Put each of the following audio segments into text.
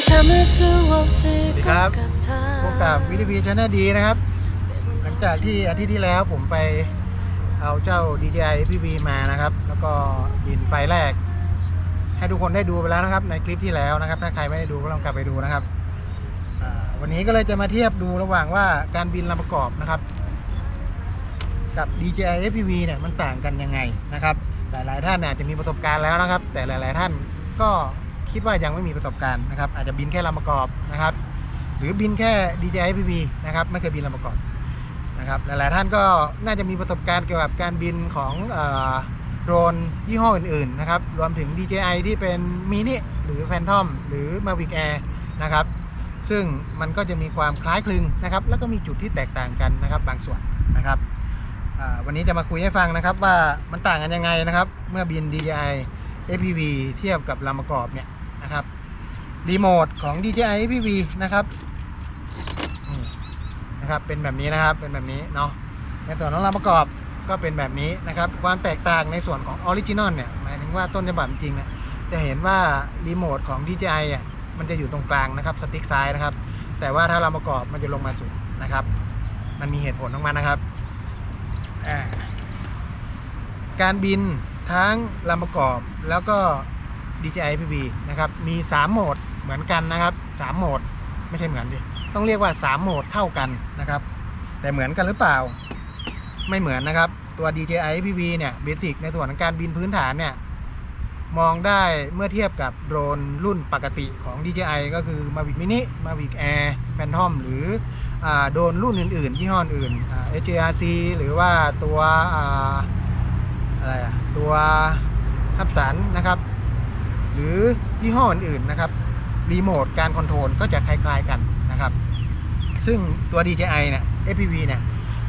สวัสดีครับพบกับวิทีวีชาแนลดีนะครับ หลังจากที่อาทิตย์ที่แล้วผมไปเอาเจ้า DJI PV มานะครับ แล้วก็บินไฟแรก ให้ทุกคนได้ดูไปแล้วนะครับ ในคลิปที่แล้วนะครับ ถ้าใครไม่ได้ดูก็ลองกลับไปดูนะครับวันนี้ก็เลยจะมาเทียบดูระหว่างว่าการบินลำประกอบนะครับ กับ DJI FPV เนี่ยมันต่างกันยังไงนะครับ หลายๆ ท่านอาจจะมีประสบการณ์แล้วนะครับ แต่หลาย ๆ ท่านก็ คิดว่ายังไม่มีประสบการณ์นะครับ อาจจะบินแค่ลำประกอบนะครับ หรือบินแค่ DJI FPV นะครับ ไม่เคยบินลำประกอบนะครับ หลาย ๆ ท่านก็น่าจะมีประสบการณ์เกี่ยวกับการบินของโดรนยี่ห้ออื่น ๆ นะครับ รวมถึง DJI ที่เป็นมินิหรือ Phantom หรือ Mavic Air นะครับ ซึ่งมันก็จะมีความคล้ายคลึงนะครับ แล้วก็มีจุดที่แตกต่างกันนะครับ บางส่วนนะครับวันนี้จะมาคุยให้ฟังนะครับว่ามันต่างกันยังไงนะครับ เมื่อบิน DJI FPV เทียบกับลำประกอบเนี่ย รีโมทของ DJI FPV นะครับนะครับเป็นแบบนี้นะครับเป็นแบบนี้เนาะในส่วนของลำประกอบก็เป็นแบบนี้นะครับ ความแตกต่างในส่วนของออริจินอลเนี่ยหมายถึงว่าต้นฉบับจริงเนี่ยจะเห็นว่ารีโมทของ DJI อะมันจะอยู่ตรงกลางนะครับสติ๊กซ้ายนะครับ แต่ว่าถ้าลำประกอบมันจะลงมาสุดนะครับ มันมีเหตุผลของมันนะครับ การบินทั้งลำประกอบแล้วก็ DJI PV นะครับ มี 3 โหมด เหมือนกันนะครับ3โหมดไม่ใช่เหมือนดิต้องเรียกว่า3โหมดเท่ากันนะครับ แต่เหมือนกันหรือเปล่า ไม่เหมือนนะครับ ตัว DJI PV เนี่ยเบสิกในส่วนของการบินพื้นฐานเนี่ยมองได้เมื่อเทียบกับโดรนรุ่นปกติของ DJI ก็คือ Mavic Mini Mavic Air Phantom หรืออโดรนรุ่นอื่นๆที่ห้ออื่น HJRC หรือว่าตัวออะไรอะตัวทับสันนะครับ หรือยี่ห้ออื่นๆนะครับ รีโมทการคอนโทรลก็จะคล้ายๆกันนะครับ ซึ่งตัว DJI เนี่ย FPV เนี่ย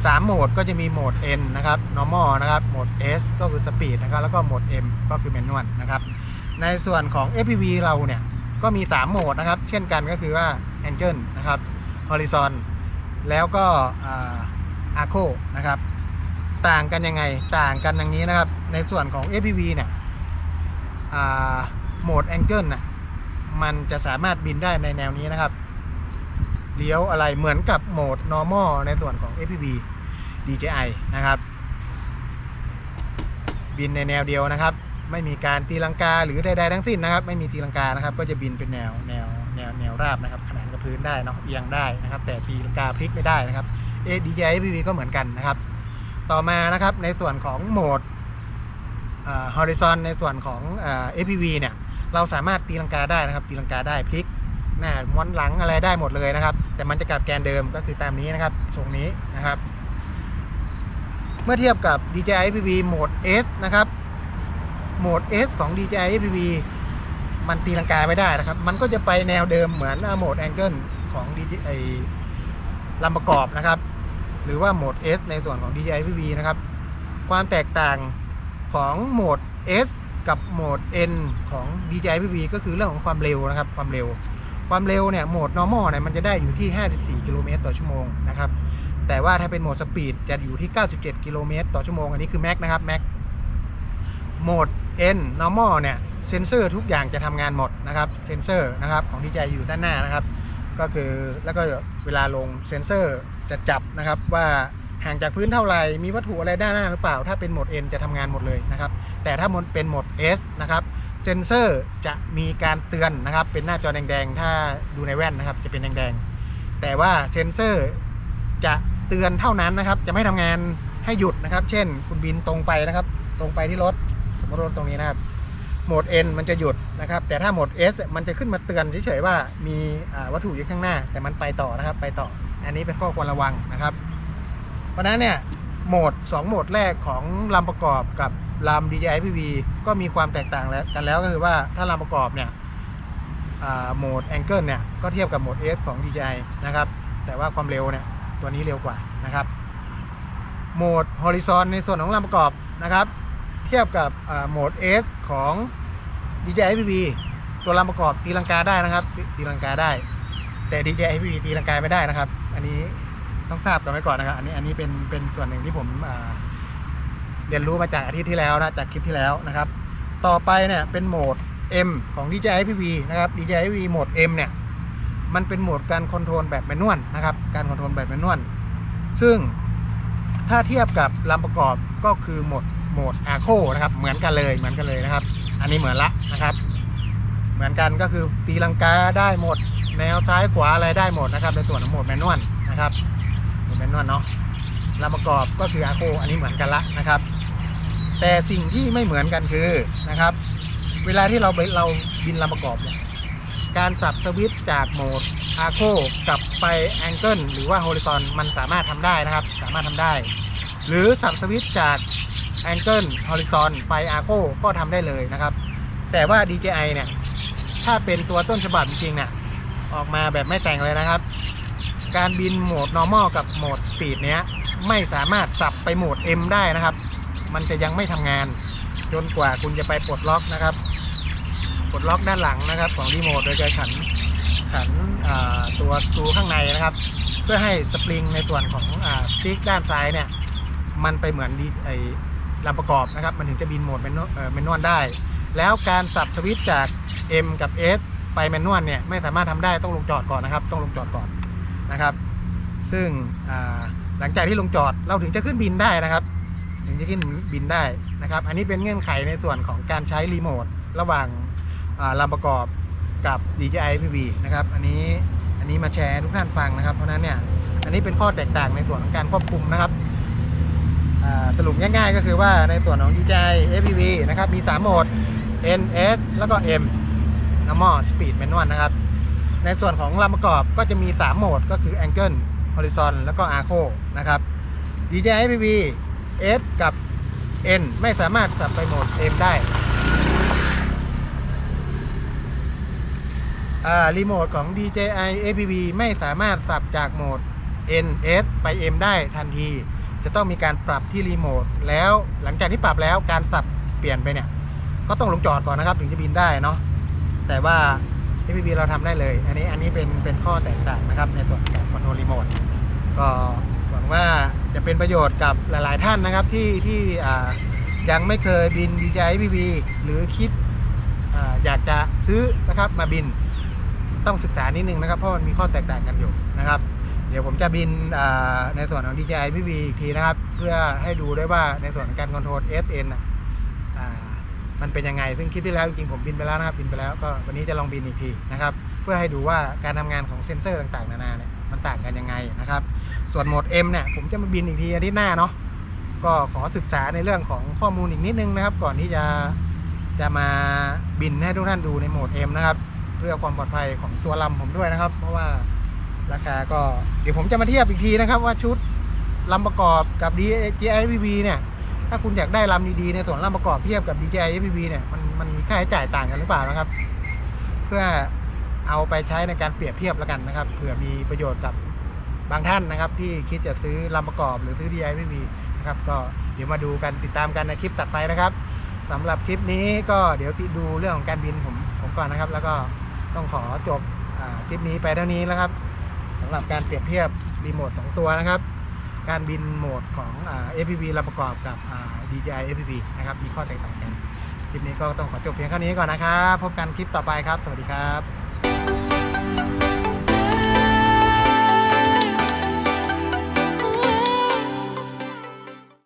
สามโหมดก็จะมีโหมด N นะครับ normal นะครับโหมด S ก็คือ speed นะครับแล้วก็โหมด M ก็คือ manual นะครับ ในส่วนของ FPV เราเนี่ยก็มี 3 โหมดนะครับ เช่นกันก็คือว่า Angle นะครับ Horizon แล้วก็อา Arco นะครับ ต่างกันยังไงต่างกันอย่างนี้นะครับ ในส่วนของ FPV เนี่ยโหมด Angle น่ะ มันจะสามารถบินได้ในแนวนี้นะครับ เลี้ยวอะไรเหมือนกับโหมด normal ในส่วนของ FPV DJI นะครับ บินในแนวเดียวนะครับ ไม่มีการตีลังกาหรือใดๆทั้งสิ้นนะครับ ไม่มีตีลังกานะครับ ก็จะบินเป็นแนวแนวแนวแนวราบนะครับ ขนานกับพื้นได้เนาะเอียงได้นะครับ แต่ตีลังกาพลิกไม่ได้นะครับ DJI FPV ก็เหมือนกันนะครับ ต่อมานะครับในส่วนของโหมดฮอริซอนในส่วนของ FPV เนี่ย เราสามารถตีลังกาได้นะครับ ตีลังกาได้พลิกหน้าม้วนหลังอะไรได้หมดเลยนะครับ แต่มันจะกลับแกนเดิมก็คือตามนี้นะครับทรงนี้นะครับ เมื่อเทียบกับ DJI FPV โหมด S นะครับโหมด S ของ DJI FPV มันตีลังกาไม่ได้นะครับ มันก็จะไปแนวเดิมเหมือนโหมด Angle ของ DJI ลำประกอบนะครับ หรือว่าโหมด S ในส่วนของ DJI FPV นะครับ ความแตกต่างของโหมด S กับโหมด N ของ DJI PV ก็คือเรื่องของความเร็วนะครับ ความเร็ว ความเร็วเนี่ยโหมด normal เนี่ยมันจะได้อยู่ที่ 54 กิโลเมตรต่อชั่วโมงนะครับ แต่ว่าถ้าเป็นโหมดสปีดจะอยู่ที่ 97 กิโลเมตรต่อชั่วโมง อันนี้คือแม็กนะครับแม็กโหมด N normal เนี่ยเซนเซอร์ทุกอย่างจะทำงานหมดนะครับ เซนเซอร์นะครับของ DJI อยู่ด้านหน้านะครับ ก็คือแล้วก็เวลาลงเซนเซอร์จะจับนะครับว่า ห่างจากพื้นเท่าไหร่ มีวัตถุอะไรด้านหน้าหรือเปล่า ถ้าเป็นโหมด N จะทำงานหมดเลยนะครับ แต่ถ้ามันเป็นโหมด S นะครับเซนเซอร์จะมีการเตือนนะครับ เป็นหน้าจอแดงๆ ถ้าดูในแว่นนะครับ จะเป็นแดงๆ แต่ว่าเซนเซอร์จะเตือนเท่านั้นนะครับ จะไม่ทำงานให้หยุดนะครับ เช่น คุณบินตรงไปนะครับ ตรงไปที่รถ สมมติรถตรงนี้นะครับ โหมด N มันจะหยุดนะครับ แต่ถ้าโหมด S มันจะขึ้นมาเตือนเฉยๆว่ามีวัตถุอยู่ข้างหน้า แต่มันไปต่อนะครับ ไปต่อ อันนี้เป็นข้อควรระวังนะครับ เพราะนั้นเนี่ยโหมด 2 โหมดแรกของลำประกอบกับลำ DJI PV ก็มีความแตกต่างแล้วกันแล้วก็คือว่าถ้าลำประกอบเนี่ยโหมด Angle เนี่ยก็เทียบกับโหมด S ของ DJI นะครับ แต่ว่าความเร็วเนี่ยตัวนี้เร็วกว่านะครับโหมด Horizon ในส่วนของลำประกอบนะครับ เทียบกับโหมด S ของ DJI PV ตัวลำประกอบตีลังกาได้นะครับตีตีลังกาได้ แต่ DJI PV ตีลังกาไม่ได้นะครับ อันนี้ ต้องทราบกันไว้ก่อนนะครับ อันนี้อันนี้เป็นเป็นส่วนหนึ่งที่ผมเรียนรู้มาจากอาทิตย์ที่แล้วนะจากคลิปที่แล้วนะครับ ต่อไปเนี่ยเป็นโหมด M ของ DJI PV นะครับ DJI PV โหมด M เนี่ยมันเป็นโหมดการคอนโทรลแบบแมนนวลนะครับ การคอนโทรลแบบแมนนวลซึ่งถ้าเทียบกับลำประกอบก็คือโหมดโหมดอาโคนะครับ เหมือนกันเลยเหมือนกันเลยนะครับ อันนี้เหมือนละนะครับ เหมือนกันก็คือตีลังกาได้หมด แนวซ้ายขวาอะไรได้หมดนะครับ ในส่วนของโหมดแมนนวลนะครับ มดแมนนวลเนาะลำประกอบก็คืออาโคอันนี้เหมือนกันละนะครับ แต่สิ่งที่ไม่เหมือนกันคือนะครับ เวลาที่เราไปเราบินลำประกอบเนี่ยการสับสวิตช์จากโหมดอาโคกลับไปแองเกิลหรือว่าโฮลิซอนมันสามารถทำได้นะครับ สามารถทำได้ หรือสับสวิตช์จากแองเกิลฮอลิซอนไปอาโคก็ทำได้เลยนะครับ แต่ว่า DJI เนี่ย ถ้าเป็นตัวต้นฉบับจริงๆเนี่ยออกมาแบบไม่แต่งเลยนะครับ การบินโหมด normal กับโหมด speed เนี้ยไม่สามารถสับไปโหมด M ได้นะครับ มันจะยังไม่ทำงาน จนกว่าคุณจะไปปลดล็อกนะครับ ปลดล็อกด้านหลังนะครับ ของรีโมทโดยการขันขันตัวสกรูข้างในนะครับ เพื่อให้สปริงในส่วนของอสติ๊กด้านซ้ายเนี่ยมันไปเหมือนดีไอลำประกอบนะครับ มันถึงจะบินโหมดเมนนวลได้ แล้วการสับสวิตช์จาก M กับ S ไปแมนนวลเนี่ยไม่สามารถทำได้ต้องลงจอดก่อนนะครับ ต้องลงจอดก่อน นะครับ ซึ่งหลังจากที่ลงจอดเราถึงจะขึ้นบินได้นะครับ ถึงจะขึ้นบินได้นะครับ อันนี้เป็นเงื่อนไขในส่วนของการใช้รีโมทระหว่างลำประกอบกับ DJI PV นะครับ อันนี้อันนี้มาแชร์ทุกท่านฟังนะครับ เพราะนั้นเนี่ย อันนี้เป็นข้อแตกต่างในส่วนของการควบคุมนะครับสรุปง่ายๆ ก็คือว่าในส่วนของ DJI FPV นะครับ มี 3 โหมด N S แล้วก็ M normal speed manual นะครับ ในส่วนของลำประกอบก็จะมี 3 โหมดก็คือ angle horizon แล้วก็ arco นะครับ DJI FPV S กับ N ไม่สามารถสับไปโหมด M ได้อ่ารีโมทของ DJI APV ไม่สามารถสับจากโหมด N S ไป M ได้ทันที จะต้องมีการปรับที่รีโมทแล้วหลังจากที่ปรับแล้วการสับเปลี่ยนไปเนี่ย ก็ต้องลงจอดก่อนนะครับ ถึงจะบินได้เนาะแต่ว่า APV เราทำได้เลย อันนี้อันนี้เป็นเป็นข้อแตกต่างนะครับ ในส่วนของคอนโทรลรีโมทก็หวังว่าจะเป็นประโยชน์กับหลาย ๆ ท่านนะครับที่ที่ยังไม่เคยบิน DJI APV หรือคิดออยากจะซื้อนะครับมาบินต้องศึกษานิดนึงนะครับ เพราะมันมีข้อแตกต่างกันอยู่นะครับ เดี๋ยวผมจะบินในส่วนของ DJI PV อีกทีนะครับ เพื่อให้ดูได้ว่าในส่วนของการคอนโทรล SN นะอ่า มันเป็นยังไง ซึ่งคลิปที่แล้วจริงผมบินไปแล้วนะครับบินไปแล้วก็วันนี้จะลองบินอีกทีนะครับเพื่อให้ดูว่าการทำงานของเซ็นเซอร์ต่างๆนานาเนี่ยมันต่างกันยังไงนะครับส่วนโหมด M เนี่ยผมจะมาบินอีกทีอาทิตย์หน้าเนาะก็ขอศึกษาในเรื่องของข้อมูลอีกนิดนึงนะครับ ก่อนที่จะจะมาบินให้ทุกท่านดูในโหมด M นะครับเพื่อความปลอดภัยของตัวลำผมด้วยนะครับ เพราะว่าราคาก็เดี๋ยวผมจะมาเทียบอีกทีนะครับ ว่าชุดลำประกอบกับ DJI PV เนี่ย ถ้าคุณอยากได้ลำดีๆในส่วนลำประกอบเทียบกับ DJI PV เนี่ยมันมันมีค่าใช้จ่ายต่างกันหรือเปล่านะครับ เพื่อเอาไปใช้ในการเปรียบเทียบแล้วกันนะครับเผื่อมีประโยชน์กับบางท่านนะครับ ที่คิดจะซื้อลำประกอบหรือซื้อ DJI PV นะครับ ก็เดี๋ยวมาดูกันติดตามกันในคลิปตัดไปนะครับสำหรับคลิปนี้ก็เดี๋ยวดูเรื่องของการบินผมผมก่อนนะครับ แล้วก็ต้องขอจบอคลิปนี้ไปเท่านี้แล้วครับสำหรับการเปรียบเทียบรีโมท2ตัวนะครับ การบินโหมดของอ่า FPV ลำประกอบกับอ่า DJI FPV นะครับ มีข้อแตกต่างกัน คลิปนี้ก็ต้องขอจบเพียงเท่านี้ก่อนนะครับ พบกันคลิปต่อไปครับ สวัสดีครับ